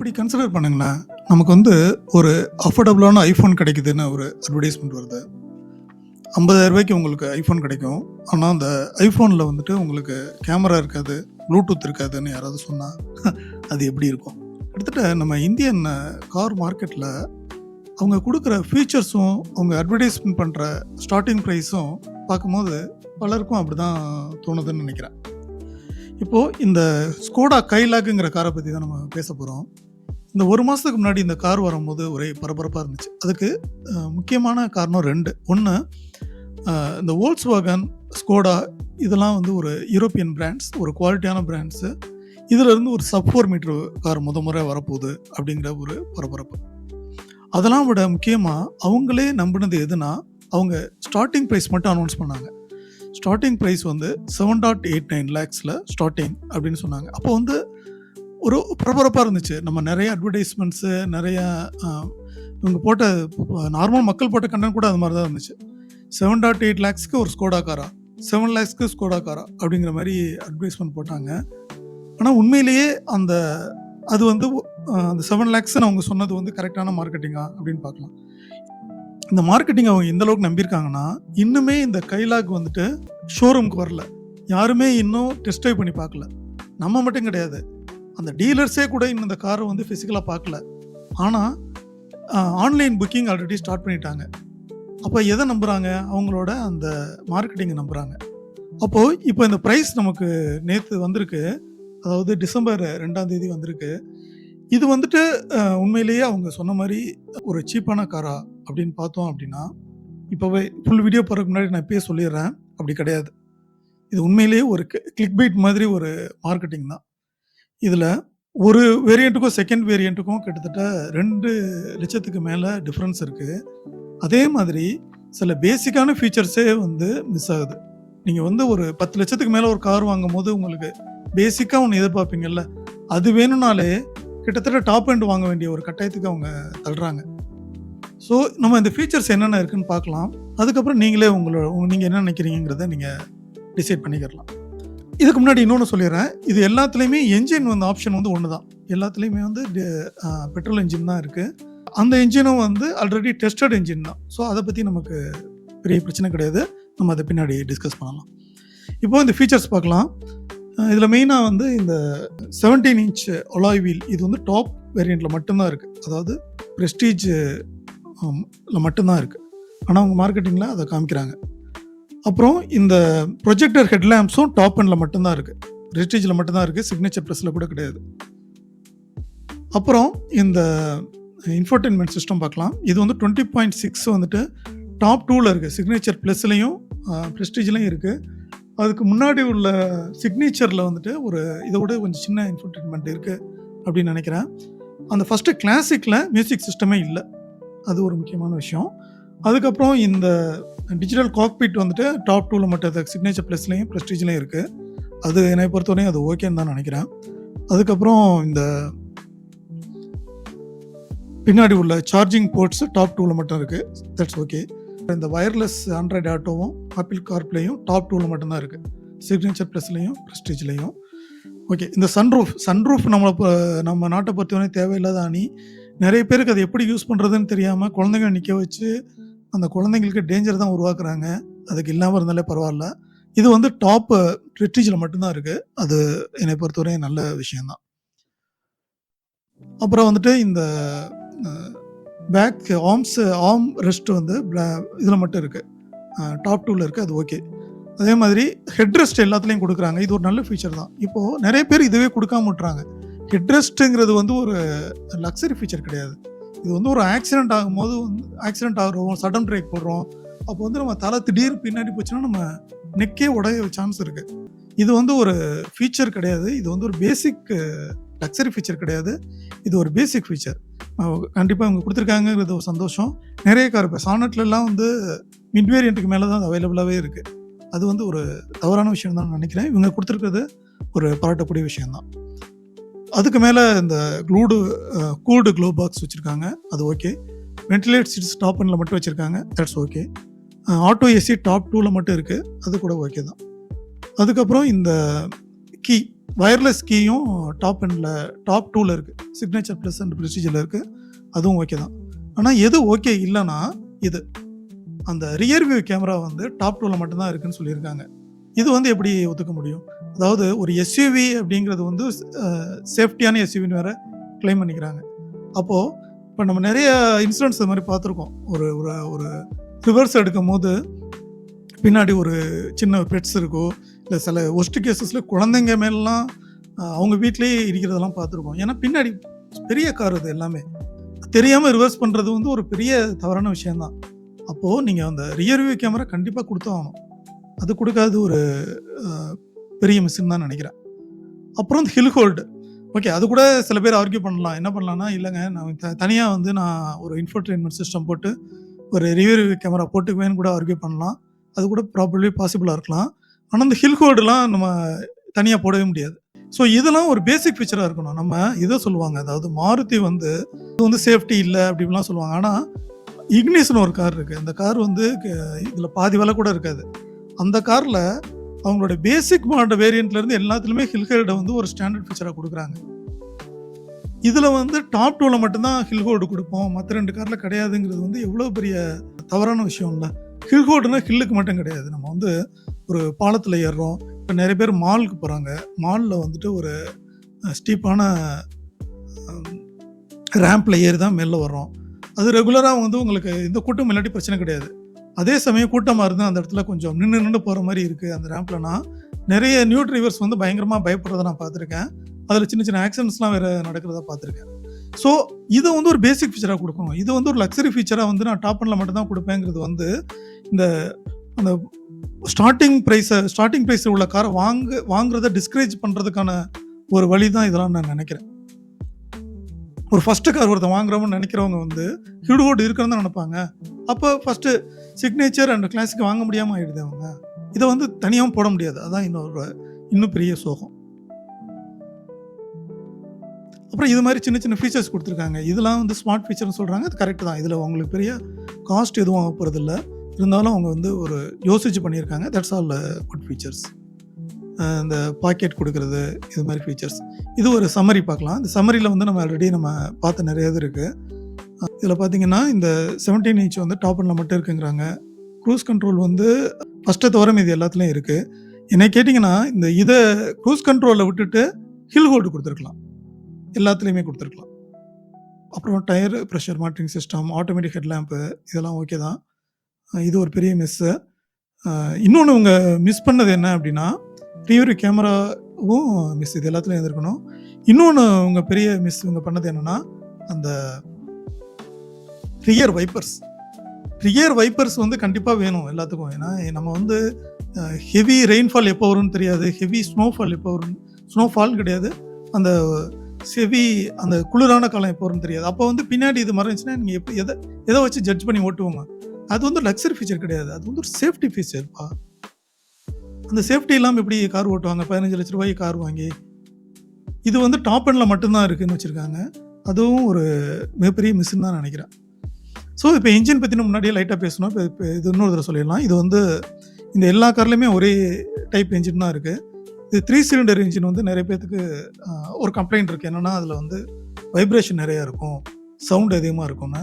இப்படி கன்சிடர் பண்ணுங்களேன். நமக்கு வந்து ஒரு அஃபோர்டபுளான ஐஃபோன் கிடைக்குதுன்னு ஒரு அட்வர்டைஸ்மெண்ட் வருது. 50000 ரூபாய்க்கு உங்களுக்கு ஐஃபோன் கிடைக்கும். ஆனால் அந்த ஐஃபோனில் வந்துட்டு உங்களுக்கு கேமரா இருக்காது ப்ளூடூத் இருக்காதுன்னு யாராவது சொன்னால் அது எப்படி இருக்கும்? கிட்டத்தட்ட நம்ம இந்தியன் கார் மார்க்கெட்டில் அவங்க கொடுக்குற ஃபீச்சர்ஸும் அவங்க அட்வர்டைஸ்மெண்ட் பண்ணுற ஸ்டார்டிங் ப்ரைஸும் பார்க்கும்போது பலருக்கும் அப்படி தான் தோணுதுன்னு நினைக்கிறேன். இப்போது இந்த ஸ்கோடா கைலாக்குங்கிற காரை பற்றி தான் நம்ம பேச போகிறோம் இந்த ஒரு மாதத்துக்கு முன்னாடி இந்த கார் வரும்போது ஒரே பரபரப்பாக இருந்துச்சு. அதுக்கு முக்கியமான காரணம் ரெண்டு. ஒன்று இந்த வோல்ஸ் வாகன் ஸ்கோடா இதெல்லாம் வந்து ஒரு யூரோப்பியன் பிராண்ட்ஸ் ஒரு குவாலிட்டியான பிராண்ட்ஸு இதிலிருந்து ஒரு சப் ஃபோர் மீட்ரு கார் முத முறை வரப்போகுது அப்படிங்கிற ஒரு பரபரப்பு. அதெல்லாம் விட முக்கியமாக அவங்களே நம்பினது எதுனா அவங்க ஸ்டார்டிங் ப்ரைஸ் மட்டும் அனௌன்ஸ் பண்ணாங்க. ஸ்டார்டிங் ப்ரைஸ் வந்து செவன் டாட் எயிட் நைன் லேக்ஸில் ஸ்டார்டிங் அப்படின்னு சொன்னாங்க. அப்போ வந்து ஒரு பரபரப்பாக இருந்துச்சு. நம்ம நிறைய அட்வர்டைஸ்மெண்ட்ஸு நிறைய இவங்க போட்ட நார்மல் மக்கள் போட்ட கண்டென்ட் கூட அது மாதிரி தான் இருந்துச்சு. செவன் டாட் எயிட் லேக்ஸ்க்கு ஒரு ஸ்கோடா காரா செவன் லேக்ஸ்க்கு ஸ்கோடா காரா அப்படிங்கிற மாதிரி அட்வர்டைஸ்மெண்ட் போட்டாங்க. ஆனால் உண்மையிலேயே அந்த அது வந்து அந்த செவன் லேக்ஸ்னு அவங்க சொன்னது வந்து கரெக்டான மார்க்கெட்டிங்கா அப்படின்னு பார்க்கலாம். இந்த மார்க்கெட்டிங் அவங்க எந்த அளவுக்கு நம்பியிருக்காங்கன்னா இன்னுமே இந்த கைலாக் வந்துட்டு ஷோரூம்க்கு வரல. யாருமே இன்னும் டெஸ்ட் ட்ரைவ் பண்ணி பார்க்கல. நம்ம மட்டும் கிடையாது. அந்த டீலர்ஸே கூட இன்னும் இந்த காரை வந்து ஃபிசிக்கலாக பார்க்கல. ஆனால் ஆன்லைன் புக்கிங் ஆல்ரெடி ஸ்டார்ட் பண்ணிட்டாங்க. அப்போ எதை நம்புகிறாங்க அவங்களோட அந்த மார்க்கெட்டிங்கை நம்புகிறாங்க அப்போது இப்போ இந்த ப்ரைஸ் நமக்கு நேற்று வந்திருக்கு. அதாவது டிசம்பர் ரெண்டாம் தேதி வந்திருக்கு. இது வந்துட்டு உண்மையிலேயே அவங்க சொன்ன மாதிரி ஒரு சீப்பான காரா அப்படின்னு பார்த்தோம் அப்படின்னா இப்போவே ஃபுல் வீடியோ போகிறதுக்கு முன்னாடி நான் இப்பயே சொல்லிடுறேன். அப்படி கிடையாது. இது உண்மையிலேயே ஒரு கிளிக் பைட் மாதிரி ஒரு மார்க்கெட்டிங் தான். இதில் ஒரு வேரியண்ட்டுக்கும் செகண்ட் வேரியண்ட்டுக்கும் கிட்டத்தட்ட ரெண்டு லட்சத்துக்கு மேலே டிஃப்ரென்ஸ் இருக்குது அதே மாதிரி சில பேசிக்கான ஃபீச்சர்ஸே வந்து மிஸ் ஆகுது. நீங்கள் வந்து ஒரு பத்து லட்சத்துக்கு மேலே ஒரு கார் வாங்கும் போது உங்களுக்கு பேசிக்காக ஒன்று எதிர்பார்ப்பீங்கல்ல அது வேணும்னாலே கிட்டத்தட்ட டாப் எண்ட் வாங்க வேண்டிய ஒரு கட்டாயத்துக்கு அவங்க தள்ளுறாங்க. ஸோ நம்ம இந்த ஃபீச்சர்ஸ் என்னென்ன இருக்குன்னு பார்க்கலாம். அதுக்கப்புறம் நீங்களே உங்களோட நீங்கள் என்ன நினைக்கிறீங்கிறத நீங்கள் டிசைட் பண்ணிக்கிறலாம். இதுக்கு முன்னாடி இன்னொன்று சொல்லிடுறேன். இது எல்லாத்துலேயுமே என்ஜின் வந்து ஆப்ஷன் வந்து ஒன்று தான் எல்லாத்துலேயுமே வந்து பெட்ரோல் என்ஜின் தான் இருக்குது அந்த என்ஜினும் வந்து ஆல்ரெடி டெஸ்டட் என்ஜின் தான். ஸோ அதை பற்றி நமக்கு பெரிய பிரச்சனை கிடையாது. நம்ம அதை பின்னாடி டிஸ்கஸ் பண்ணலாம். இப்போ இந்த ஃபீச்சர்ஸ் பார்க்கலாம். இதில் மெயினாக வந்து இந்த 17 இன்ச் ஒலாய் வீல் இது வந்து டாப் வேரியண்ட்டில் மட்டும்தான் இருக்குது அதாவது ப்ரெஸ்டீஜ் மட்டும்தான் இருக்குது ஆனால் அவங்க மார்க்கெட்டிங்கில் அதை காமிக்கிறாங்க. அப்புறம் இந்த ப்ரொஜெக்டர் ஹெட்லாம்ப்ஸும் டாப் அண்டில் மட்டும்தான் இருக்குது ரெஸ்டேஜில் மட்டும்தான் இருக்குது சிக்னேச்சர் ப்ளஸில் கூட கிடையாது. அப்புறம் இந்த இன்ஃபர்டைன்மெண்ட் சிஸ்டம் பார்க்கலாம். இது வந்து டுவெண்ட்டி பாயிண்ட் சிக்ஸ் வந்துட்டு டாப் டூவில் இருக்குது சிக்னேச்சர் ப்ளஸ்லையும் ப்ரெஸ்டீஜ்லையும் இருக்குது அதுக்கு முன்னாடி உள்ள சிக்னேச்சரில் வந்துட்டு ஒரு இதை விட கொஞ்சம் சின்ன இன்ஃபர்டைன்மெண்ட் இருக்குது அப்படின்னு நினைக்கிறேன். அந்த ஃபஸ்ட்டு கிளாசிக்கில் மியூசிக் சிஸ்டமே இல்லை. அது ஒரு முக்கியமான விஷயம். அதுக்கப்புறம் இந்த டிஜிட்டல் காக்பிட் வந்துட்டு டாப் டூவில் மட்டும் சிக்னேச்சர் ப்ளஸ்லையும் ப்ரெஸ்டீஜ்லையும் இருக்குது அது என்னை பொறுத்தவரையும் அது ஓகேன்னு தான் நினைக்கிறேன். அதுக்கப்புறம் இந்த பின்னாடி உள்ள சார்ஜிங் போர்ட்ஸ் டாப் டூவில் மட்டும் இருக்குது தட்ஸ் ஓகே இந்த ஒயர்லெஸ் ஆண்ட்ராய்டு ஆட்டோவும் ஆப்பிள் கார்ப்ளேயும் டாப் டூவில் மட்டும்தான் இருக்குது சிக்னேச்சர் ப்ளஸ்லையும் ப்ரெஸ்டீஜ்லையும் ஓகே இந்த சன்ரூஃப் சன்ரூஃப் நம்மளை நம்ம நாட்டை பொறுத்தவரை தேவையில்லாத அணி. நிறைய பேருக்கு அதை எப்படி யூஸ் பண்ணுறதுன்னு தெரியாமல் குழந்தைங்க நிற்க வச்சு அந்த குழந்தைங்களுக்கு டேஞ்சர் தான் உருவாக்குறாங்க. அதுக்கு இல்லாமல் இருந்தாலே பரவாயில்ல. இது வந்து டாப் ப்ரெஸ்டீஜில் மட்டும்தான் இருக்குது அது என்னை பொறுத்தவரை நல்ல விஷயந்தான் அப்புறம் வந்துட்டு இந்த பேக் ஆர்ம்ஸ் ஆர்ம் ரெஸ்ட் வந்து இதில் மட்டும் இருக்குது டாப் டூவில் இருக்குது அது ஓகே அதே மாதிரி ஹெட் ரெஸ்ட் எல்லாத்துலேயும் கொடுக்குறாங்க. இது ஒரு நல்ல ஃபீச்சர் தான். இப்போது நிறைய பேர் இதுவே கொடுக்காம விட்றாங்க ஹெட் ரெஸ்ட்டுங்கிறது வந்து ஒரு லக்ஸரி ஃபீச்சர் கிடையாது. இது வந்து ஒரு ஆக்சிடென்ட் ஆகும்போது வந்து ஆக்சிடென்ட் ஆகிறோம் சடன் பிரேக் போடுறோம். அப்போ வந்து நம்ம தலை திடீர் பின்னாடி போச்சுன்னா நம்ம நெக்கே உடைய சான்ஸ் இருக்குது இது வந்து ஒரு ஃபீச்சர் கிடையாது. இது வந்து ஒரு பேசிக் லக்ஸரி ஃபீச்சர் கிடையாது. இது ஒரு பேசிக் ஃபீச்சர் கண்டிப்பாக இவங்க கொடுத்துருக்காங்கிறது ஒரு சந்தோஷம். நிறைய கார் இப்போ சானட்லலாம் வந்து மிட் வேரியண்ட்டுக்கு மேலே தான் அது அவைலபிளாகவே இருக்குது அது வந்து ஒரு தவறான விஷயம் தான் நினைக்கிறேன். இவங்க கொடுத்துருக்கிறது ஒரு பாராட்டக்கூடிய விஷயம்தான். அதுக்கு மேலே இந்த க்ளூடு கூல்டு க்ளோ பாக்ஸ் வச்சுருக்காங்க. அது ஓகே வென்டிலேட் சீட்ஸ் டாப் ஒன்ல மட்டும் வச்சுருக்காங்க. That's okay auto AC top டூவில் மட்டும் இருக்குது அது கூட ஓகே தான். அதுக்கப்புறம் இந்த கீ வயர்லெஸ் கீயும் டாப் அண்டில் டாப் டூவில் இருக்குது சிக்னேச்சர் ப்ளஸ் அண்ட் ப்ரெஸ்டீஜில் இருக்குது அதுவும் ஓகே தான். ஆனால் எது ஓகே இல்லைன்னா இது. அந்த ரியர் வியூ கேமரா வந்து டாப் டூவில் மட்டும்தான் இருக்குதுன்னு சொல்லியிருக்காங்க. இது வந்து எப்படி ஒத்துக்க முடியும்? அதாவது ஒரு எஸ்யூவி அப்படிங்கிறது வந்து சேஃப்டியான எஸ்யூவின்னு வேற க்ளைம் பண்ணிக்கிறாங்க. அப்போது இப்போ நம்ம நிறைய இன்சிடென்ட்ஸ் இது மாதிரி பார்த்துருக்கோம். ஒரு ஒரு ஒரு ரிவர்ஸ் எடுக்கும் போது பின்னாடி ஒரு சின்ன பெட்ஸ் இருக்கோ இல்லை சில ஒஸ்ட் கேசஸில் குழந்தைங்க மேலாம் அவங்க வீட்டிலேயே இருக்கிறதெல்லாம் பார்த்துருக்கோம். ஏன்னா பின்னாடி பெரிய கார் அது எல்லாமே. தெரியாமல் ரிவர்ஸ் பண்ணுறது வந்து ஒரு பெரிய தவறான விஷயந்தான் அப்போது நீங்கள் அந்த ரியர்வியூ கேமரா கண்டிப்பாக கொடுத்தாகணும் அது கொடுக்காது ஒரு பெரிய மிஸ்ன்னு தான் நினைக்கிறேன். அப்புறம் இந்த ஹில் ஹோல்டு ஓகே அது கூட சில பேர் ஆர்கியூ பண்ணலாம். என்ன பண்ணலாம்னா இல்லைங்க நான் த தனியாக வந்து நான் ஒரு இன்ஃபர்டெயின்மெண்ட் சிஸ்டம் போட்டு ஒரு ரிவ்யூ கேமரா போட்டுக்குவேன்னு கூட ஆர்கியூ பண்ணலாம். அது கூட ப்ராபர்லி பாசிபிளாக இருக்கலாம். ஆனால் இந்த ஹில் ஹோல்டுலாம் நம்ம தனியாக போடவே முடியாது. ஸோ இதெல்லாம் ஒரு பேசிக் ஃபீச்சராக இருக்கணும். நம்ம இதை சொல்லுவாங்க. அதாவது மாருதி வந்து இது வந்து சேஃப்டி இல்லை அப்படின்லாம் சொல்லுவாங்க. ஆனால் இக்னிஸ்னு ஒரு கார் இருக்குது அந்த கார் வந்து இதில் பாதி வேலை கூட இருக்காது. அந்த காரில் அவங்களோட பேசிக் மாடல் வேரியண்ட்லேருந்து எல்லாத்துலேயுமே ஹில் வந்து ஒரு ஸ்டாண்டர்ட் ஃபீச்சராக கொடுக்குறாங்க. இதில் வந்து டாப் டூவில் மட்டும்தான் ஹில்ஹோர்டு கொடுப்போம். மற்ற ரெண்டு காரில் கிடையாதுங்கிறது வந்து எவ்வளோ பெரிய தவறான விஷயம் இல்லை ஹில்ஹோர்டுனா ஹில்லுக்கு மட்டும் கிடையாது. நம்ம வந்து ஒரு பாலத்தில் ஏறுறோம். இப்போ நிறைய பேர் மாலுக்கு போகிறாங்க மாலில் வந்துட்டு ஒரு ஸ்டீப்பான ரேம்பில் ஏறி தான் மேலே வர்றோம். அது ரெகுலராக வந்து உங்களுக்கு இந்த கூட்டம் இல்லாட்டி பிரச்சனை கிடையாது. அதே சமயம் கூட்டமாக இருந்தால் அந்த இடத்துல கொஞ்சம் நின்று நின்று போகிற மாதிரி இருக்குது அந்த ரேம்ப்லனா நிறைய நியூ டிரைவர்ஸ் வந்து பயங்கரமாக பயப்படுறத நான் பார்த்துருக்கேன். அதில் சின்ன சின்ன ஆக்சிடென்ட்ஸ்லாம் வேறு நடக்கிறத பார்த்துருக்கேன். ஸோ இதை வந்து ஒரு பேசிக் ஃபீச்சராக கொடுக்கணும். இது வந்து ஒரு லக்ஸரி ஃபீச்சராக வந்து நான் டாப் அண்டில் மட்டும் தான் கொடுப்பேங்கிறது வந்து இந்த அந்த ஸ்டார்டிங் ப்ரைஸை ஸ்டார்டிங் ப்ரைஸில் உள்ள காரை வாங்க வாங்குறத டிஸ்கரேஜ் பண்ணுறதுக்கான ஒரு வழி தான் இதெல்லாம் நான் நினைக்கிறேன். ஒரு ஃபஸ்ட்டு கார் ஒருத்தன் வாங்குறோம்னு நினைக்கிறவங்க வந்து ஹிடுஹோட் இருக்கிறன்னு தான் நினைப்பாங்க. அப்போ ஃபஸ்ட்டு சிக்னேச்சர் அண்ட் கிளாசிக் வாங்க முடியாமல் ஆகிடுது அவங்க. இதை வந்து தனியாகவும் போட முடியாது. அதுதான் இன்னொரு இன்னும் பெரிய சோகம். அப்புறம் இது மாதிரி சின்ன சின்ன ஃபீச்சர்ஸ் கொடுத்துருக்காங்க. இதெல்லாம் வந்து ஸ்மார்ட் ஃபீச்சர்னு சொல்கிறாங்க அது கரெக்ட் தான். இதில் உங்களுக்கு பெரிய காஸ்ட் எதுவும் ஆக போகிறதில்ல இருந்தாலும் அவங்க வந்து ஒரு யோசிச்சு பண்ணியிருக்காங்க. தட்ஸ் ஆல் குட் ஃபீச்சர்ஸ் இந்த பாக்கெட் கொடுக்குறது இது மாதிரி ஃபீச்சர்ஸ் இது ஒரு சம்மரி பார்க்கலாம். இந்த சம்மரியில் வந்து நம்ம ஆல்ரெடி நம்ம பார்த்த நிறைய இது இருக்குது இதில் பார்த்தீங்கன்னா இந்த செவன்டீன் இன்ச் வந்து டாப் அண்டில் மட்டும் இருக்குங்கிறாங்க. க்ரூஸ் கண்ட்ரோல் வந்து ஃபஸ்ட்டை தவிர இது எல்லாத்துலேயும் இருக்குது என்னை கேட்டிங்கன்னா இந்த இதை க்ரூஸ் கண்ட்ரோலில் விட்டுட்டு ஹில் ஹோல்டு கொடுத்துருக்கலாம். எல்லாத்துலேயுமே கொடுத்துருக்கலாம். அப்புறம் tyre pressure monitoring system automatic head lamp இதெல்லாம் ஓகே தான். இது ஒரு பெரிய மிஸ்ஸு இன்னொன்று அவங்க மிஸ் பண்ணது என்ன அப்படின்னா ரியூரி கேமரா மிஸ் இது எல்லாத்துலேயும் எழுந்திருக்கணும். இன்னொன்று உங்கள் பெரிய மிஸ் இவங்க பண்ணது என்னென்னா அந்த ரியர் வைப்பர்ஸ் ரியர் வைப்பர்ஸ் வந்து கண்டிப்பாக வேணும் எல்லாத்துக்கும். ஏன்னா நம்ம வந்து ஹெவி ரெயின்ஃபால் எப்போ வரும்னு தெரியாது. ஹெவி ஸ்னோஃபால் எப்போ வரும்? ஸ்னோஃபால் கிடையாது. அந்த செவி அந்த குளிரான காலம் எப்போ வரும்னு தெரியாது. அப்போ வந்து பின்னாடி இது மறைஞ்சுன்னா நீங்கள் எப்படி எதை எதை வச்சு ஜட்ஜ் பண்ணி ஓட்டுவோங்க? அது வந்து லக்ஸரி ஃபீச்சர் கிடையாது. அது வந்து ஒரு சேஃப்டி ஃபீச்சர்ப்பா அந்த சேஃப்டி இல்லாமல் எப்படி கார் ஓட்டுவாங்க? பதினஞ்சு லட்ச ரூபாய்க்கு கார் வாங்கி. இது வந்து டாப் எண்டில் மட்டும்தான் இருக்குதுன்னு வச்சுருக்காங்க. அதுவும் ஒரு மிகப்பெரிய மிஸ்ன்னு தான் நினைக்கிறேன். ஸோ இப்போ இன்ஜின் பற்றின முன்னாடியே லைட்டாக பேசணும் இப்போ இது இன்னொரு தடவை சொல்லிடலாம். இது வந்து இந்த எல்லா கார்லேயுமே ஒரே டைப் இன்ஜின் தான் இருக்குது இது த்ரீ சிலிண்டர் இன்ஜின் வந்து நிறைய பேர்த்துக்கு ஒரு கம்ப்ளைண்ட் இருக்குது என்னென்னா அதில் வந்து வைப்ரேஷன் நிறையா இருக்கும். சவுண்ட் அதிகமாக இருக்கும்னு.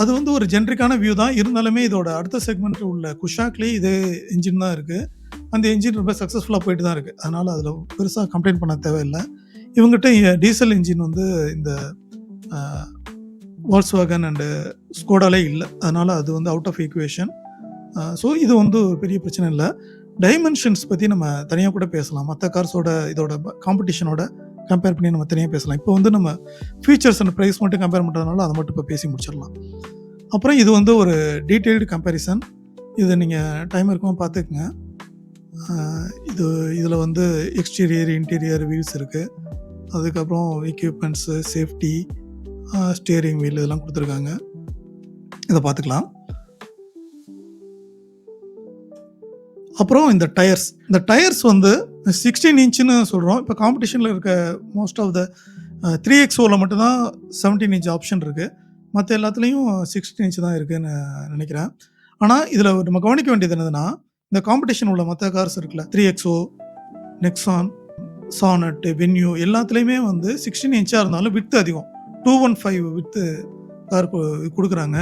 அது வந்து ஒரு ஜென்ரிக்கான வியூ தான். இருந்தாலுமே இதோட அடுத்த செக்மெண்ட் உள்ள குஷாக்லேயே இதே இன்ஜின் தான் இருக்குது அந்த இன்ஜின் ரொம்ப சக்ஸஸ்ஃபுல்லாக போயிட்டு தான் இருக்குது அதனால் அதில் பெருசாக கம்ப்ளைண்ட் பண்ண தேவையில்லை. இவங்ககிட்ட டீசல் இன்ஜின் வந்து இந்த வால்ஸ் வேகன் அண்டு ஸ்கோடாலே இல்லை. அதனால் அது வந்து அவுட் ஆஃப் ஈக்குவேஷன் ஸோ இது வந்து ஒரு பெரிய பிரச்சனை இல்லை. டைமென்ஷன்ஸ் பற்றி நம்ம தனியாக கூட பேசலாம். மற்ற கார்ஸோட இதோட காம்படிஷனோட கம்பேர் பண்ணி நம்ம தனியாக பேசலாம். இப்போ வந்து நம்ம ஃபீச்சர்ஸ் அண்ட் ப்ரைஸ் மட்டும் கம்பேர் பண்ணுறதுனால அதை மட்டும் இப்போ பேசி முடிச்சிடலாம். அப்புறம் இது வந்து ஒரு டீட்டெயில்டு கம்பேரிசன் இது நீங்கள் டைம் இருக்குமா பார்த்துக்குங்க. இது இதில் வந்து எக்ஸ்டீரியர் இன்டீரியர் வீல்ஸ் இருக்குது அதுக்கப்புறம் எக்யூப்மெண்ட்ஸு சேஃப்டி ஸ்டியரிங் வீல் இதெல்லாம் கொடுத்துருக்காங்க. இதை பார்த்துக்கலாம். அப்புறம் இந்த டயர்ஸ் இந்த டயர்ஸ் வந்து சிக்ஸ்டீன் இன்ச்சுன்னு சொல்கிறோம் இப்போ காம்படிஷனில் இருக்க மோஸ்ட் ஆஃப் த த்ரீ எக்ஸோவில் மட்டும்தான் செவன்டீன் இன்ச் ஆப்ஷன் இருக்குது மற்ற எல்லாத்துலேயும் சிக்ஸ்டீன் இன்ச் தான் இருக்குதுன்னு நினைக்கிறேன். ஆனால் இதில் நம்ம கவனிக்க வேண்டியது என்னதுன்னா இந்த காம்படிஷன் உள்ள மற்ற கார்ஸ் இருக்குல்ல three XO Nexon Sonet Venue எல்லாத்துலேயுமே வந்து சிக்ஸ்டீன் இன்ச்சாக இருந்தாலும் வித்து அதிகம். Two one five width car கொடுக்குறாங்க.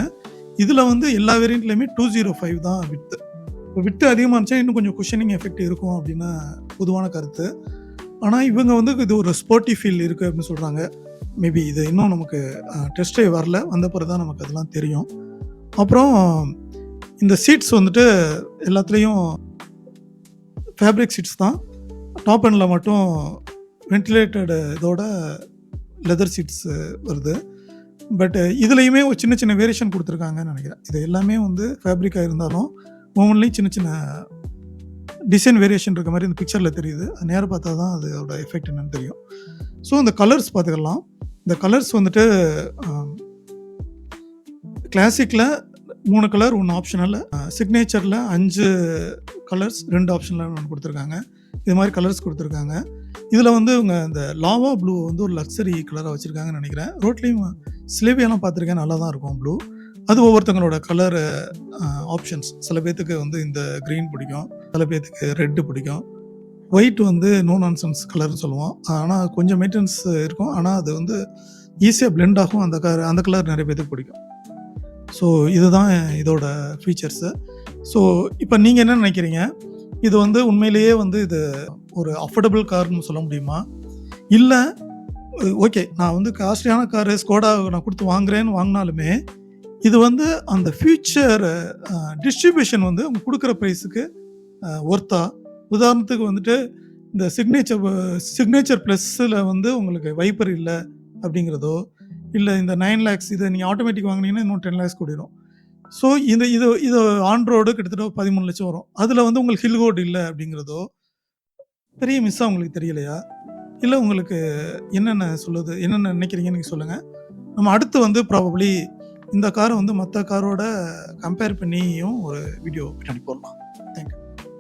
இதில் வந்து எல்லா வேரியண்ட்லேயுமே டூ ஜீரோ ஃபைவ் தான் வித்து இப்போ வித்து அதிகமாக இருந்துச்சா இன்னும் கொஞ்சம் குஷனிங் எஃபெக்ட் இருக்கும் அப்படின்னு பொதுவான கருத்து. ஆனால் இவங்க வந்து இது ஒரு ஸ்போர்ட்டி ஃபீல் இருக்குது அப்படின்னு சொல்கிறாங்க மேபி இது இன்னும் நமக்கு டெஸ்ட்டே வரல. வந்த பிறகு தான் நமக்கு அதெல்லாம் தெரியும். அப்புறம் இந்த சீட்ஸ் வந்துட்டு எல்லாத்துலேயும் ஃபேப்ரிக் சீட்ஸ் தான். டாப் எண்டில் மட்டும் வென்டிலேட்டடு இதோட லெதர் சீட்ஸ் வருது. பட் இதுலேயுமே ஒரு சின்ன சின்ன வேரியேஷன் கொடுத்துருக்காங்கன்னு நினைக்கிறேன். இது எல்லாமே வந்து ஃபேப்ரிக்காக இருந்தாலும் ஒவ்வொன்றிலையும் சின்ன சின்ன டிசைன் வேரியேஷன் இருக்க மாதிரி இந்த பிக்சரில் தெரியுது. அது பார்த்தா தான் அதோட எஃபெக்ட் என்னன்னு தெரியும். ஸோ இந்த கலர்ஸ் பார்த்துக்கலாம். இந்த கலர்ஸ் வந்துட்டு கிளாசிக்கில் மூணு கலர் ஒன்று ஆப்ஷனல் சிக்னேச்சரில் அஞ்சு கலர்ஸ் ரெண்டு ஆப்ஷனில் ஒன்று கொடுத்துருக்காங்க. இது மாதிரி கலர்ஸ் கொடுத்துருக்காங்க. இதில் வந்து இவங்க இந்த லாவா ப்ளூ வந்து ஒரு லக்ஸரி கலராக வச்சுருக்காங்கன்னு நினைக்கிறேன். ரோட்லேயும் சிலேபியெல்லாம் பார்த்துருக்கேன் நல்லா தான் இருக்கும் ப்ளூ அது ஒவ்வொருத்தங்களோட கலர் ஆப்ஷன்ஸ் சில பேர்த்துக்கு வந்து இந்த க்ரீன் பிடிக்கும் சில பேர்த்துக்கு ரெட்டு பிடிக்கும். ஒயிட் வந்து நோ நான்சன்ஸ் கலர்னு சொல்லுவோம். ஆனால் கொஞ்சம் மெயின்டெனன்ஸ் இருக்கும். ஆனால் அது வந்து ஈஸியாக பிளெண்ட் ஆகும். அந்த கலர் அந்த கலர் நிறைய பேர்த்துக்கு பிடிக்கும். ஸோ இதுதான் இதோட ஃபீச்சர்ஸு ஸோ இப்போ நீங்கள் என்ன நினைக்கிறீங்க? இது வந்து உண்மையிலேயே வந்து இது ஒரு அஃபோர்டபுள் கார்னு சொல்ல முடியுமா? இல்லை ஓகே நான் வந்து காஸ்ட்லியான காரு ஸ்கோடா நான் கொடுத்து வாங்குறேன்னு வாங்கினாலுமே இது வந்து அந்த ஃபியூச்சர் டிஸ்ட்ரிபியூஷன் வந்து அவங்க கொடுக்குற ப்ரைஸுக்கு ஒர்த்தா உதாரணத்துக்கு வந்துட்டு இந்த சிக்னேச்சர் சிக்னேச்சர் ப்ளஸ்ஸில் வந்து உங்களுக்கு வைப்பர் இல்லை அப்படிங்கிறதோ இல்லை இந்த நைன் லேக்ஸ் இதை நீங்கள் ஆட்டோமேட்டிக் வாங்கினீங்கன்னா இன்னும் டென் லேக்ஸ் கூடிடும் ஸோ இந்த இது இது ஆன் ரோடு கிட்டத்தட்ட பதிமூணு லட்சம் வரும். அதில் வந்து உங்களுக்கு ஹில் ரோடு இல்லை அப்படிங்கிறதோ பெரிய மிஸ்ஸாக உங்களுக்கு தெரியலையா? இல்லை உங்களுக்கு என்னென்ன சொல்லுது என்னென்ன நினைக்கிறீங்கன்னு நீங்கள் சொல்லுங்கள் நம்ம அடுத்து வந்து ப்ராபப்ளி இந்த காரை வந்து மற்ற காரோட கம்பேர் பண்ணியும் ஒரு வீடியோ பின்னாடி போடலாம்.